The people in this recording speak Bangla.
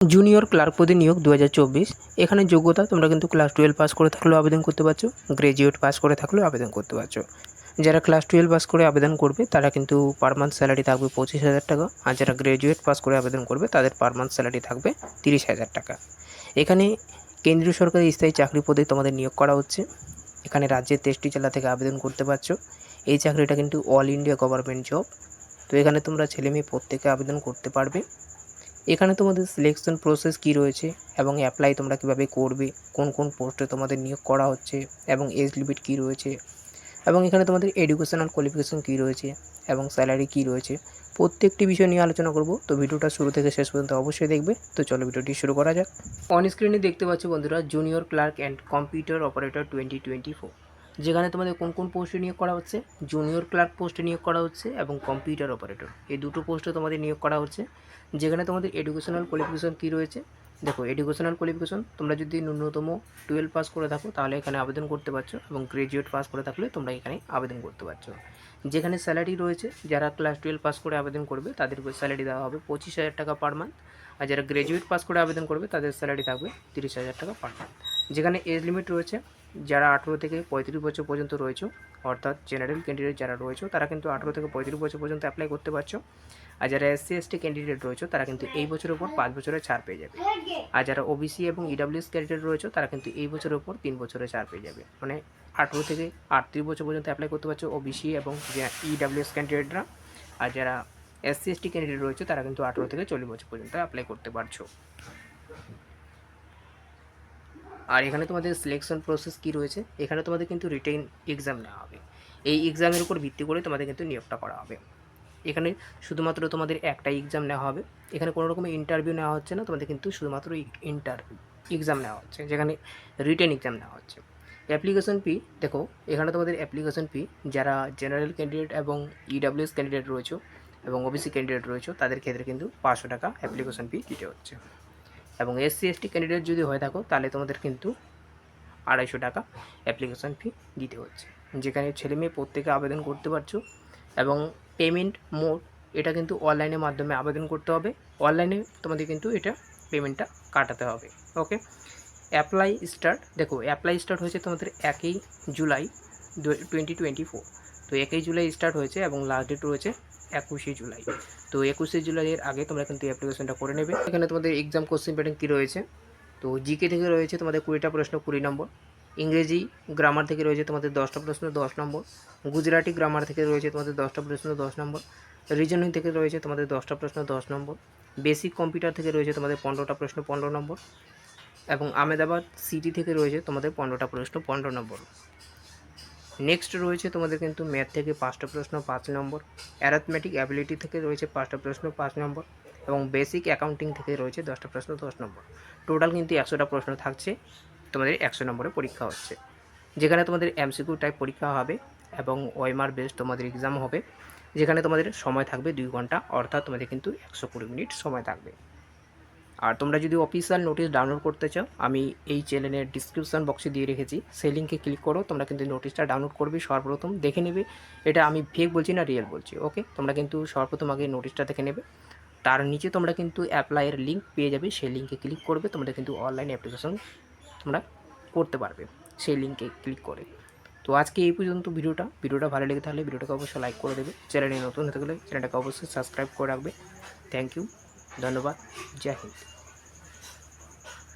জুনিয়র ক্লার্ক পদে নিয়োগ দু হাজার চব্বিশ। এখানে যোগ্যতা তোমরা কিন্তু ক্লাস টুয়েলভ পাস করে থাকলেও আবেদন করতে পারছ গ্র্যাজুয়েট পাস করে থাকলেও আবেদন করতে পারছ। যারা ক্লাস টুয়েলভ পাস করে আবেদন করবে, তারা কিন্তু পার মান্থ স্যালারি থাকবে পঁচিশ হাজার টাকা, আর যারা গ্র্যাজুয়েট পাস করে আবেদন করবে, তাদের পার মান্থ স্যালারি থাকবে তিরিশ হাজার টাকা। এখানে কেন্দ্রীয় সরকারি স্থায়ী চাকরি পদে তোমাদের নিয়োগ করা হচ্ছে। এখানে রাজ্যের তেইশটি জেলা থেকে আবেদন করতে পারছ। এই চাকরিটা কিন্তু অল ইন্ডিয়া গভর্নমেন্ট জব। তো এখানে তোমরা ছেলে মেয়ে প্রত্যেকে আবেদন করতে পারবে। এখানে তোমাদের সিলেকশন প্রসেস কী রয়েছে এবং অ্যাপ্লাই তোমরা কীভাবে করবে, কোন কোন পোস্টে তোমাদের নিয়োগ করা হচ্ছে এবং এজ লিমিট কী রয়েছে এবং এখানে তোমাদের এডুকেশনাল কোয়ালিফিকেশন কী রয়েছে এবং স্যালারি কী রয়েছে, প্রত্যেকটি বিষয় নিয়ে আলোচনা করব। তো ভিডিওটা শুরু থেকে শেষ পর্যন্ত অবশ্যই দেখবে। তো চলো ভিডিওটি শুরু করা যাক। অন স্ক্রিনে দেখতে পাচ্ছ বন্ধুরা junior clerk and computer operator twenty twenty four যেখানে তোমাদের কোন কোন পোস্টে নিয়োগ করা হচ্ছে জুনিয়র ক্লার্ক পোস্টে নিয়োগ করা হচ্ছে এবং কম্পিউটার অপারেটর এই দুটো পোস্টে তোমাদের নিয়োগ করা হচ্ছে। যেখানে তোমাদের এডুকেশনাল কোয়ালিফিকেশন কী রয়েছে? দেখো এডুকেশনাল কোয়ালিফিকেশন তোমরা যদি ন্যূনতম টুয়েলভ পাস করে থাকো, তাহলে এখানে আবেদন করতে পারছ এবং গ্রাজুয়েট পাস করে থাকলে তোমরা এখানে আবেদন করতে পারছ। যেখানে স্যালারি রয়েছে, যারা ক্লাস টুয়েলভ পাস করে আবেদন করবে তাদের স্যালারি দেওয়া হবে পঁচিশ হাজার টাকা পার মান্থ আর যারা গ্রাজুয়েট পাস করে আবেদন করবে, তাদের স্যালারি থাকবে তিরিশ হাজার টাকা পার মান্থ যেখানে এজ লিমিট রয়েছে যারা আঠেরো থেকে পঁয়ত্রিশ বছর পর্যন্ত রয়েছে, অর্থাৎ জেনারেল ক্যান্ডিডেট যারা রয়েছে, তারা কিন্তু আঠেরো থেকে পঁয়ত্রিশ বছর পর্যন্ত অ্যাপ্লাই করতে পারছ। আর যারা এসসি এসটি ক্যান্ডিডেট রয়েছে, তারা কিন্তু এই বছরের উপর পাঁচ বছরের ছাড় পেয়ে যাবে। আর যারা ওবিসি এবং ইডাব্লিউএস ক্যান্ডিডেট রয়েছে, তারা কিন্তু এই বছরের উপর তিন বছরের ছাড় পেয়ে যাবে। মানে আঠেরো থেকে আটত্রিশ বছর পর্যন্ত অ্যাপ্লাই করতে পারছ ওবিসি এবং ইডাব্লিউএস ক্যান্ডিডেটরা আর যারা এসসি এসটি ক্যান্ডিডেট রয়েছে, তারা কিন্তু আঠেরো থেকে চল্লিশ বছর পর্যন্ত অ্যাপ্লাই করতে পারছ। আর এখানে তোমাদের সিলেকশন প্রসেস কি রয়েছে? এখানে তোমাদের কিন্তু রিটেন এক্সাম নেওয়া হবে। এই এক্সামের উপর ভিত্তি করে তোমাদের কিন্তু নিয়োগটা করা হবে। এখানে শুধুমাত্র তোমাদের একটা এক্সাম নেওয়া হবে। এখানে কোনো রকমের ইন্টারভিউ নেওয়া হচ্ছে না, তোমাদের কিন্তু শুধুমাত্র ইন্টার এক্সাম নেওয়া হচ্ছে, যেখানে রিটেন এক্সাম নেওয়া হচ্ছে। অ্যাপ্লিকেশন ফি দেখো, এখানে তোমাদের অ্যাপ্লিকেশন ফি যারা জেনারেল ক্যান্ডিডেট এবং ইডাব্লিউএস ক্যান্ডিডেট রয়েছে এবং ওবিসি ক্যান্ডিডেট রয়েছে, তাদের ক্ষেত্রে কিন্তু পাঁচশো টাকা অ্যাপ্লিকেশন ফি দিতে হচ্ছে। এবং এসসি এসটি ক্যান্ডিডেট যদি হয়ে থাকো, তাহলে তোমাদের কিন্তু আড়াইশো টাকা অ্যাপ্লিকেশান ফি দিতে হচ্ছে। যেখানে ছেলে মেয়ে প্রত্যেকে আবেদন করতে পারছ এবং পেমেন্ট মোড এটা কিন্তু অনলাইনের মাধ্যমে আবেদন করতে হবে। অনলাইনে তোমাদের কিন্তু এটা পেমেন্টটা কাটাতে হবে ওকে অ্যাপ্লাই স্টার্ট দেখো অ্যাপ্লাই স্টার্ট হয়েছে তোমাদের একই জুলাই টোয়েন্টি টোয়েন্টি ফোর তো একই জুলাই স্টার্ট হয়েছে এবং লাস্ট ডেট রয়েছে একুশে জুলাই। তো একুশে জুলাইয়ের আগে তোমরা কিন্তু অ্যাপ্লিকেশনটা করে নেবে। এখানে তোমাদের এক্সাম কোশ্চেন প্যাটার্ন কী রয়েছে? তো জিকে থেকে রয়েছে তোমাদের কুড়িটা প্রশ্ন, কুড়ি নম্বর। ইংরেজি গ্রামার থেকে রয়েছে তোমাদের দশটা প্রশ্ন, দশ নম্বর। গুজরাটি গ্রামার থেকে রয়েছে তোমাদের দশটা প্রশ্ন, দশ নম্বর। রিজনিং থেকে রয়েছে তোমাদের দশটা প্রশ্ন, দশ নম্বর। বেসিক কম্পিউটার থেকে রয়েছে তোমাদের পনেরোটা প্রশ্ন, পনেরো নম্বর। এবং আমেদাবাদ সিটি থেকে রয়েছে তোমাদের পনেরোটা প্রশ্ন, পনেরো নম্বর। নেক্সট রয়েছে তোমাদের কিন্তু ম্যাথ থেকে পাঁচটা প্রশ্ন, পাঁচ নম্বর। অ্যারাথমেটিক অ্যাবিলিটি থেকে রয়েছে পাঁচটা প্রশ্ন, পাঁচ নম্বর। এবং বেসিক অ্যাকাউন্টিং থেকে রয়েছে দশটা প্রশ্ন, দশ নম্বর। টোটাল কিন্তু একশোটা প্রশ্ন থাকছে। তোমাদের একশো নম্বরে পরীক্ষা হচ্ছে। যেখানে তোমাদের এমসিকিউ টাইপ পরীক্ষা হবে এবং ওয়েমার বেস তোমাদের এক্সাম হবে। যেখানে তোমাদের সময় থাকবে দুই ঘণ্টা, অর্থাৎ তোমাদের কিন্তু একশো কুড়ি মিনিট সময় থাকবে। আর তোমরা যদি অফিসিয়াল নোটিশ ডাউনলোড করতে চাও, আমি এই চ্যানেলের ডিসক্রিপশান বক্সে দিয়ে রেখেছি। সেই লিঙ্কে ক্লিক করো, তোমরা কিন্তু নোটিশটা ডাউনলোড করবে, সর্বপ্রথম দেখে নেবে। এটা আমি ফেক বলছি না রিয়েল বলছি ওকে তোমরা কিন্তু সর্বপ্রথম আগে নোটিশটা দেখে নেবে। তার নিচে তোমরা কিন্তু অ্যাপ্লাইয়ের লিঙ্ক পেয়ে যাবে, সেই লিঙ্কে ক্লিক করবে, তোমরা কিন্তু অনলাইন অ্যাপ্লিকেশন তোমরা করতে পারবে, সেই লিঙ্কে ক্লিক করে। তো আজকে এই পর্যন্ত ভিডিওটা। ভিডিওটা ভালো লেগে তাহলে ভিডিওটাকে অবশ্যই লাইক করে দেবে। চ্যানেলে নতুন হতে গেলে চ্যানেলটাকে অবশ্যই সাবস্ক্রাইব করে রাখবে। থ্যাংক ইউ धन्यवाद। जय हिंद।